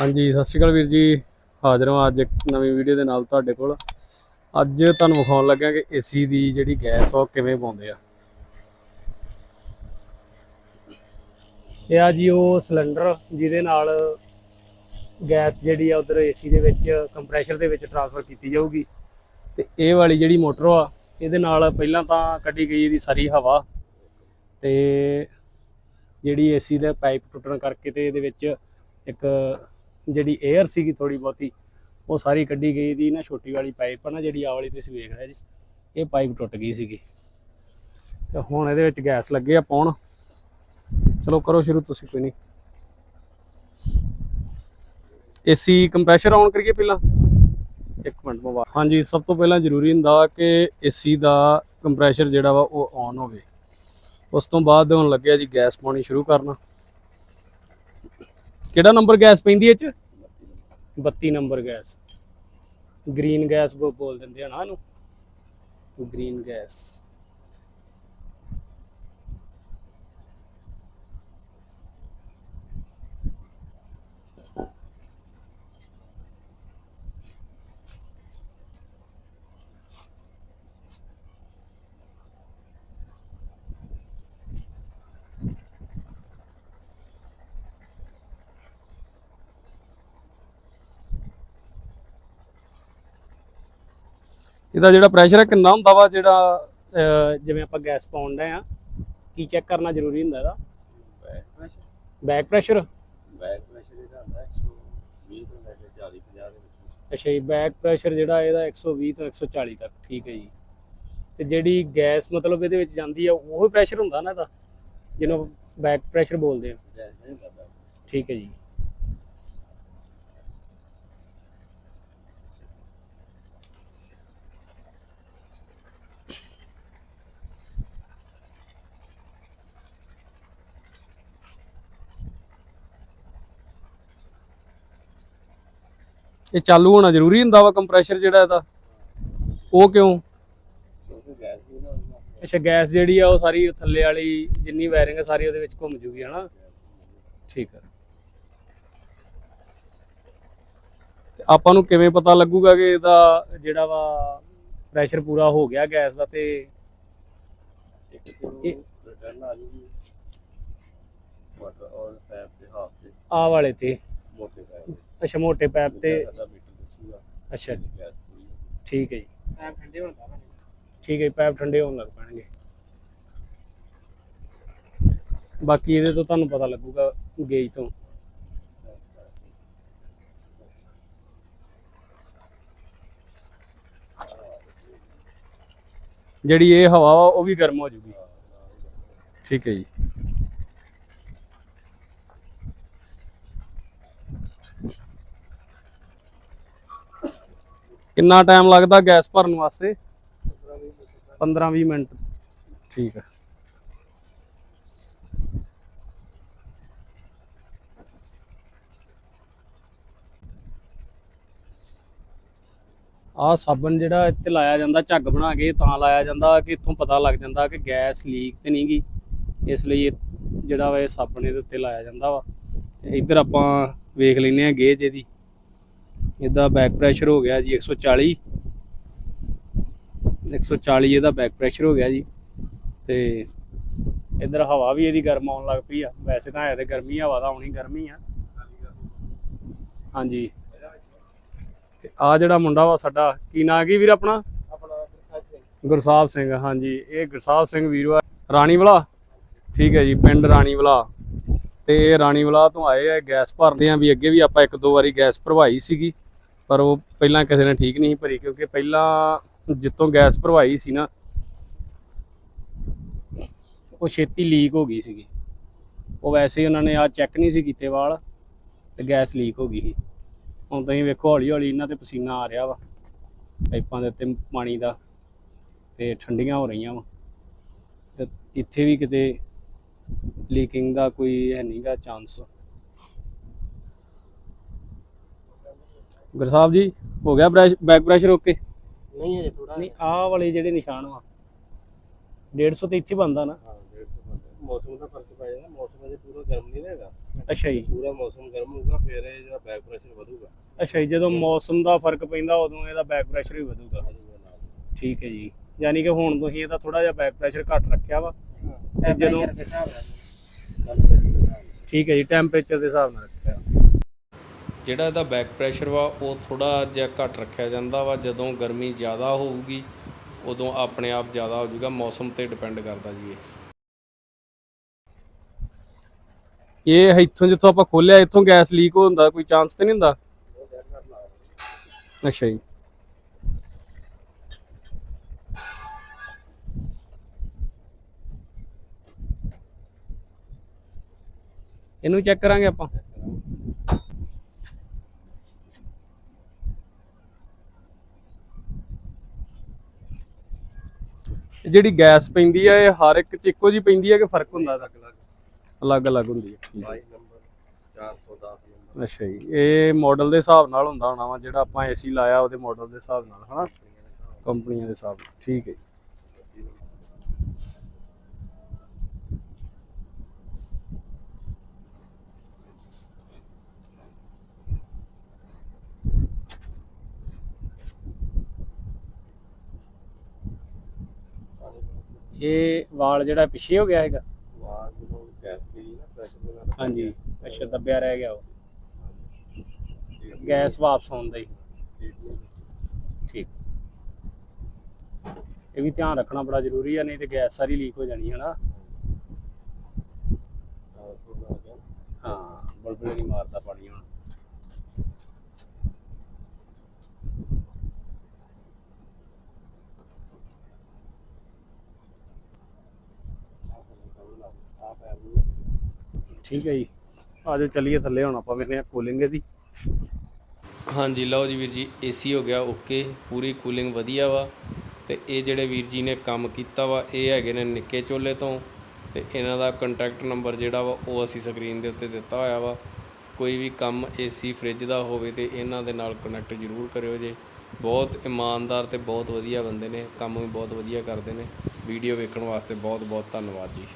ਹਾਂਜੀ, ਸਤਿ ਸ਼੍ਰੀ ਅਕਾਲ ਵੀਰ ਜੀ। ਹਾਜ਼ਰ ਹਾਂ ਅੱਜ ਇੱਕ ਨਵੀਂ ਵੀਡੀਓ ਦੇ ਨਾਲ ਤੁਹਾਡੇ ਕੋਲ। ਅੱਜ ਤੁਹਾਨੂੰ ਵਿਖਾਉਣ ਲੱਗਿਆ ਕਿ ਏਸੀ ਦੀ ਜਿਹੜੀ ਗੈਸ ਆ, ਉਹ ਕਿਵੇਂ ਪਾਉਂਦੇ ਆ? ਇਹ ਆ ਜੀ ਉਹ ਸਿਲੰਡਰ ਜਿਹਦੇ ਨਾਲ ਗੈਸ ਜਿਹੜੀ ਆ ਉਧਰ ਏਸੀ ਦੇ ਵਿੱਚ ਕੰਪਰੈਸ਼ਰ ਦੇ ਵਿੱਚ ਟਰਾਂਸਫਰ ਕੀਤੀ ਜਾਊਗੀ। ਤੇ ਇਹ ਵਾਲੀ ਜਿਹੜੀ ਮੋਟਰ ਆ, ਇਹਦੇ ਨਾਲ ਪਹਿਲਾਂ ਤਾਂ ਕੱਢੀ ਗਈ ਇਹਦੀ ਸਾਰੀ ਹਵਾ। ਤੇ ਜਿਹੜੀ ਏਸੀ ਦਾ ਪਾਈਪ ਟੁੱਟਣ ਕਰਕੇ ਤੇ ਇਹਦੇ ਵਿੱਚ ਇੱਕ ਜਿਹੜੀ 에ਅਰ ਸੀਗੀ ਥੋੜੀ ਬਹੁਤੀ, ਉਹ ਸਾਰੀ ਕੱਢੀ ਗਈ ਦੀ, ਨਾ ਛੋਟੀ ਵਾਲੀ ਪਾਈਪ ਆ ਨਾ ਜਿਹੜੀ ਆ ਵਾਲੀ, ਤੁਸੀਂ ਵੇਖ ਰਹੇ ਜੀ, ਇਹ ਪਾਈਪ ਟੁੱਟ ਗਈ ਸੀਗੀ। ਤੇ ਹੁਣ ਇਹਦੇ ਵਿੱਚ ਗੈਸ ਲੱਗੇ ਆ ਪਾਉਣ। ਚਲੋ ਕਰੋ ਸ਼ੁਰੂ ਤੁਸੀਂ, ਕੋਈ ਨਹੀਂ। ਏਸੀ ਕੰਪਰੈਸ਼ਰ ਆਨ ਕਰੀਏ ਪਹਿਲਾਂ? ਇੱਕ ਮਿੰਟ ਮੋਬਾਈਲ ਹਾਂਜੀ, ਸਭ ਤੋਂ ਪਹਿਲਾਂ ਜ਼ਰੂਰੀ ਹੁੰਦਾ ਕਿ ਏਸੀ ਦਾ ਕੰਪਰੈਸ਼ਰ ਜਿਹੜਾ ਵਾ ਉਹ ਆਨ ਹੋਵੇ। ਉਸ ਤੋਂ ਬਾਅਦ ਹੁਣ ਲੱਗਿਆ ਜੀ ਗੈਸ ਪਾਉਣੀ ਸ਼ੁਰੂ ਕਰਨਾ। ਕਿਹੜਾ ਨੰਬਰ ਗੈਸ ਪੈਂਦੀ ਇਹ ਚ? 32 ਨੰਬਰ ਗੈਸ। ਗ੍ਰੀਨ ਗੈਸ ਬੋ- ਬੋਲ ਦਿੰਦੇ ਆ ਨਾ ਇਹਨੂੰ। Green gas. ਇਹਦਾ ਜਿਹੜਾ ਪ੍ਰੈਸ਼ਰ ਹੈ ਕਿੰਨਾ ਹੁੰਦਾ ਵਾ ਜਿਹੜਾ ਅਹ, ਜਿਵੇਂ ਆਪਾਂ ਗੈਸ ਪਾਉਣ ਦੇ ਆ ਕੀ ਚੈੱਕ ਕਰਨਾ ਜ਼ਰੂਰੀ ਹੁੰਦਾ ਇਹਦਾ? Back pressure back pressure back pressure ਇਹਦਾ ਹੁੰਦਾ 120 ਤੋਂ ਲੈ ਕੇ 40 50 ਦੇ ਵਿੱਚ। ਅੱਛਾ ਜੀ ਬੈਕ ਪ੍ਰੈਸ਼ਰ ਜਿਹੜਾ ਇਹਦਾ 120 ਤੋਂ 140 ਤੱਕ ਠੀਕ ਹੈ ਜੀ। ਤੇ ਜਿਹੜੀ ਗੈਸ ਮਤਲਬ ਇਹਦੇ ਵਿੱਚ ਜਾਂਦੀ ਆ ਉਹ ਪ੍ਰੈਸ਼ਰ ਹੁੰਦਾ ਨਾ ਇਹਦਾ ਜਿਹਨੂੰ ਬੈਕ ਪ੍ਰੈਸ਼ਰ ਬੋਲਦੇ ਆ। ਗੈਸ ਨਹੀਂ ਕਰਦਾ ਠੀਕ ਹੈ ਜੀ। ਇਹ ਚਾਲੂ ਹੋਣਾ ਜ਼ਰੂਰੀ ਹੁੰਦਾ ਵਾ ਕੰਪਰੈਸ਼ਰ ਜਿਹੜਾ ਇਹਦਾ? ਉਹ ਕਿਉਂ? ਅੱਛਾ ਗੈਸ ਜਿਹੜੀ ਆ ਉਹ ਸਾਰੀ ਥੱਲੇ ਵਾਲੀ ਜਿੰਨੀ ਵਾਇਰਿੰਗ ਆ ਸਾਰੀ ਉਹਦੇ ਵਿੱਚ ਘੁੰਮ ਜੂਗੀ ਹਨਾ? ਠੀਕ ਹੈ ਤੇ ਆਪਾਂ ਨੂੰ ਕਿਵੇਂ ਪਤਾ ਲੱਗੂਗਾ ਕਿ ਇਹਦਾ ਜਿਹੜਾ ਵਾ ਪ੍ਰੈਸ਼ਰ ਪੂਰਾ ਹੋ ਗਿਆ ਗੈਸ ਦਾ ਤੇ ਆ ਵਾਲੇ ਤੇ। ਮੋਟੇ ਪੈਪ ਤੇ। ਅੱਛਾ ਮੋਟੇ ਪੈਪ ਤੇ। ਸਾਡਾ ਮੀਟਰ ਦੱਸੂਗਾ। ਅੱਛਾ। ਠੀਕ ਹੈ ਜੀ। ਪੈਪ ਠੰਡੇ ਹੋਣ ਠੀਕ ਹੈ ਜੀ, ਪੈਪ ਠੰਡੇ ਹੋਣ ਲੱਗ ਪੈਣਗੇ। ਬਾਕੀ ਇਹਦੇ ਤੋਂ ਤੁਹਾਨੂੰ ਪਤਾ ਲੱਗੂਗਾ ਗੇਜ ਤੋਂ। ਜਿਹੜੀ ਇਹ ਹਵਾ ਉਹ ਵੀ ਗਰਮ ਹੋ ਜੂਗੀ। ਠੀਕ ਹੈ ਜੀ। ਕਿੰਨਾ ਟਾਈਮ ਲੱਗਦਾ ਗੈਸ ਭਰਨ ਵਾਸਤੇ? 15-20 ਮਿੰਟ। ਠੀਕ ਹੈ ਆਹ ਸਾਬਣ ਜਿਹੜਾ ਇੱਥੇ ਲਾਇਆ ਜਾਂਦਾ ਝੱਗ ਬਣਾ ਕੇ ਤਾਂ ਲਾਇਆ ਜਾਂਦਾ ਕਿ ਇੱਥੋਂ ਪਤਾ ਲੱਗ ਜਾਂਦਾ ਕਿ ਗੈਸ ਲੀਕ ਤੇ ਨਹੀਂ ਗਈ ਇਸ ਲਈ ਇਹ ਜਿਹੜਾ ਵਾ ਇਹ ਸਾਬਣ ਇਹਦੇ ਉੱਤੇ ਲਾਇਆ ਜਾਂਦਾ ਵਾ। ਇੱਧਰ ਆਪਾਂ ਵੇਖ ਲੈਨੇ ਆ ਗੇਜ ਇਹਦੀ। ਇਹਦਾ ਬੈਕ ਪ੍ਰੈਸ਼ਰ ਹੋ ਗਿਆ ਜੀ 140 140 ਇਹਦਾ ਬੈਕ ਪ੍ਰੈਸ਼ਰ ਹੋ ਗਿਆ ਜੀ। ਤੇ ਇੱਧਰ ਹਵਾ ਵੀ ਇਹਦੀ ਗਰਮ ਆਉਣ ਲੱਗ ਪਈ ਆ। ਵੈਸੇ ਤਾਂ ਹੈ ਤੇ ਗਰਮੀ ਹਵਾ ਤਾਂ ਆਉਣੀ ਗਰਮੀ ਆ। ਹਾਂਜੀ। ਤੇ ਆ ਜਿਹੜਾ ਮੁੰਡਾ ਵਾ ਸਾਡਾ ਕੀ ਨਾਂ ਕੀ ਵੀਰ ਆਪਣਾ? ਆਪਣਾ ਗੁਰਸਾਹਿਬ ਸਿੰਘ। ਹਾਂਜੀ। ਇਹ ਗੁਰਸਾਹਿਬ ਸਿੰਘ ਵੀਰ ਆ ਰਾਣੀਵਾਲਾ? ਠੀਕ ਹੈ ਜੀ ਪਿੰਡ ਰਾਣੀਵਾਲਾ। ਤੇ ਇਹ ਰਾਣੀਵਾਲਾ ਤੋਂ ਆਏ ਆ ਗੈਸ ਭਰਦੇ ਆ ਵੀ ਅੱਗੇ ਵੀ ਆਪਾਂ ਇੱਕ ਦੋ ਵਾਰੀ ਗੈਸ ਭਰਵਾਈ ਸੀਗੀ। ਪਰ ਉਹ ਪਹਿਲਾਂ ਕਿਸੇ ਨੇ ਠੀਕ ਨਹੀਂ ਸੀ ਭਰੀ, ਕਿਉਂਕਿ ਪਹਿਲਾਂ ਜਿੱਤੋਂ ਗੈਸ ਭਰਵਾਈ ਸੀ ਨਾ, ਉਹ ਛੇਤੀ ਲੀਕ ਹੋ ਗਈ ਸੀਗੀ। ਉਹ ਵੈਸੇ ਉਹਨਾਂ ਨੇ ਆ ਚੈੱਕ ਨਹੀਂ ਸੀ ਕੀਤੇ ਵਾਲ, ਤੇ ਗੈਸ ਲੀਕ ਹੋ ਗਈ ਸੀ। ਹੁਣ ਤੁਸੀਂ ਵੇਖੋ ਹੌਲੀ ਹੌਲੀ ਇਹਨਾਂ ਤੇ ਪਸੀਨਾ ਆ ਰਿਹਾ ਵਾ, ਪਾਈਪਾਂ ਦੇ ਉੱਤੇ ਪਾਣੀ ਦਾ, ਤੇ ਠੰਡੀਆਂ ਹੋ ਰਹੀਆਂ ਵਾ। ਤੇ ਇੱਥੇ ਵੀ ਕਿਤੇ ਲੀਕਿੰਗ ਦਾ ਕੋਈ ਹੈ ਨਹੀਂਗਾ ਚਾਂਸ ਗੁਰਸਾਹਿਬ ਜੀ ਹੋ ਗਿਆ ਬ੍ਰੈਸ਼ ਬੈਕ ਪ੍ਰੈਸ਼ਰ ਓਕੇ ਨਹੀਂ ਹੈ ਥੋੜਾ ਨਹੀਂ ਆਹ ਵਾਲੇ ਜਿਹੜੇ ਨਿਸ਼ਾਨ ਵਾ 150 ਤੇ ਇੱਥੇ ਬੰਦਾ ਨਾ। ਹਾਂ 150 ਮੌਸਮ ਦਾ ਫ਼ਰਕ ਪੈ ਜਾਂਦਾ ਮੌਸਮ ਅਜੇ ਪੂਰਾ ਗਰਮ ਨਹੀਂ ਹੈਗਾ ਅੱਛਾ ਜੀ। ਪੂਰਾ ਮੌਸਮ ਗਰਮ ਹੋਊਗਾ ਫਿਰ ਇਹ ਜਿਹੜਾ ਬੈਕ ਪ੍ਰੈਸ਼ਰ ਵਧੂਗਾ। ਅੱਛਾ ਜੀ ਜਦੋਂ ਮੌਸਮ ਦਾ ਫ਼ਰਕ ਪੈਂਦਾ ਉਦੋਂ ਇਹਦਾ ਬੈਕ ਪ੍ਰੈਸ਼ਰ ਵੀ ਵਧੂਗਾ। ਠੀਕ ਹੈ ਜੀ। ਯਾਨੀ ਕਿ ਹੁਣ ਤੁਸੀਂ ਇਹਦਾ ਥੋੜਾ ਜਿਹਾ ਬੈਕ ਪ੍ਰੈਸ਼ਰ ਘੱਟ ਰੱਖਿਆ ਵਾ। ਤੇ ਜਦੋਂ ਠੀਕ ਹੈ ਜੀ ਟੈਂਪਰੇਚਰ ਦੇ ਹਿਸਾਬ ਨਾਲ। ਰੱਖਿਆ ਜਿਹੜਾ ਇਹਦਾ ਬੈਕ ਪ੍ਰੈਸ਼ਰ ਵਾ, ਉਹ ਥੋੜਾ ਜਿਹਾ ਘੱਟ ਰੱਖਿਆ ਜਾਂਦਾ ਵਾ। ਜਦੋਂ ਗਰਮੀ ਜ਼ਿਆਦਾ ਹੋਊਗੀ, ਉਦੋਂ ਆਪਣੇ ਆਪ ਜ਼ਿਆਦਾ ਹੋ ਜਾਊਗਾ। ਮੌਸਮ ਤੇ ਡਿਪੈਂਡ ਕਰਦਾ ਜੀ ਇਹ। ਇਹ ਇੱਥੋਂ ਜਿੱਥੋਂ ਆਪਾਂ ਖੋਲਿਆ, ਇੱਥੋਂ ਗੈਸ ਲੀਕ ਹੋਣ ਦਾ ਕੋਈ ਚਾਂਸ ਤੇ ਨਹੀਂ ਹੁੰਦਾ? ਅੱਛਾ ਜੀ। ਇਹਨੂੰ ਚੈੱਕ ਕਰਾਂਗੇ ਆਪਾਂ। ਜਿਹੜੀ ਗੈਸ ਪੈਂਦੀ ਆ ਇਹ ਹਰ ਇੱਕ ਚ ਇੱਕੋ ਜੀ ਪੈਂਦੀ ਆ ਕਿ ਫ਼ਰਕ ਹੁੰਦਾ ਅਲੱਗ ਅਲੱਗ ਹੁੰਦੀ ਹੈ ਠੀਕ ਹੈ 22 ਨੰਬਰ 410 ਨੰਬਰ। ਅੱਛਾ ਜੀ ਇਹ ਮਾਡਲ ਦੇ ਹਿਸਾਬ ਨਾਲ ਹੁੰਦਾ ਹੋਣਾ ਵਾ ਜਿਹੜਾ ਆਪਾਂ ਏਸੀ ਲਾਇਆ ਉਹਦੇ ਮਾਡਲ ਦੇ ਹਿਸਾਬ ਨਾਲ ਹਨਾ? ਕੰਪਨੀਆਂ ਦੇ ਹਿਸਾਬ ਨਾਲ। ਠੀਕ ਹੈ ਇਹ ਵਾਲ ਜਿਹੜਾ ਪਿੱਛੇ ਹੋ ਗਿਆ ਹੈਗਾ। ਆਵਾਜ਼ ਨੂੰ ਗੈਸ ਦੀ ਨਾ ਪ੍ਰੈਸ਼ਰ ਦੇ ਨਾਲ ਹਾਂਜੀ ਅੱਛਾ ਦੱਬਿਆ ਰਹਿ ਗਿਆ ਉਹ। ਗੈਸ ਵਾਪਸ ਆਉਂਦਾ ਹੀ। ਠੀਕ। ਇਹ ਵੀ ਧਿਆਨ ਰੱਖਣਾ ਬੜਾ ਜ਼ਰੂਰੀ ਆ ਨਹੀਂ ਤੇ ਗੈਸ ਸਾਰੀ ਲੀਕ ਹੋ ਜਾਣੀ ਹੈ ਨਾ। ਹਾਂ ਬਲਬਲੇ ਨਹੀਂ ਮਾਰਦਾ ਪਾਣੀ ਹੁਣ। ਠੀਕ ਹੈ ਜੀ। ਆਜੋ ਚੱਲੀਏ ਥੱਲੇ ਹੁਣ, ਆਪਾਂ ਵੇਖਦੇ ਹਾਂ ਕੂਲਿੰਗ ਇਹਦੀ ਹਾਂਜੀ, ਲਓ ਜੀ ਵੀਰ ਜੀ ਏਸੀ ਹੋ ਗਿਆ ਓਕੇ ਪੂਰੀ ਕੂਲਿੰਗ ਵਧੀਆ ਵਾ। ਤੇ ਇਹ ਜਿਹੜੇ ਵੀਰ ਜੀ ਨੇ ਕੰਮ ਕੀਤਾ ਵਾ, ਇਹ ਹੈਗੇ ਨੇ ਨਿੱਕੇ ਚੋਲੇ ਤੋਂ। ਤੇ ਇਹਨਾਂ ਦਾ ਕੰਟੈਕਟ ਨੰਬਰ ਜਿਹੜਾ ਵਾ, ਉਹ ਅਸੀਂ ਸਕਰੀਨ ਦੇ ਉੱਤੇ ਦਿੱਤਾ ਹੋਇਆ ਵਾ। ਕੋਈ ਵੀ ਕੰਮ ਏਸੀ ਫ੍ਰਿਜ ਦਾ ਹੋਵੇ ਤੇ ਇਹਨਾਂ ਦੇ ਨਾਲ ਕਨੈਕਟ ਜ਼ਰੂਰ ਕਰਿਓ ਜੇ। ਬਹੁਤ ਇਮਾਨਦਾਰ ਤੇ ਬਹੁਤ ਵਧੀਆ ਬੰਦੇ ਨੇ, ਕੰਮ ਵੀ ਬਹੁਤ ਵਧੀਆ ਕਰਦੇ ਨੇ। ਵੀਡੀਓ ਵੇਖਣ ਵਾਸਤੇ ਬਹੁਤ ਬਹੁਤ ਧੰਨਵਾਦ ਜੀ।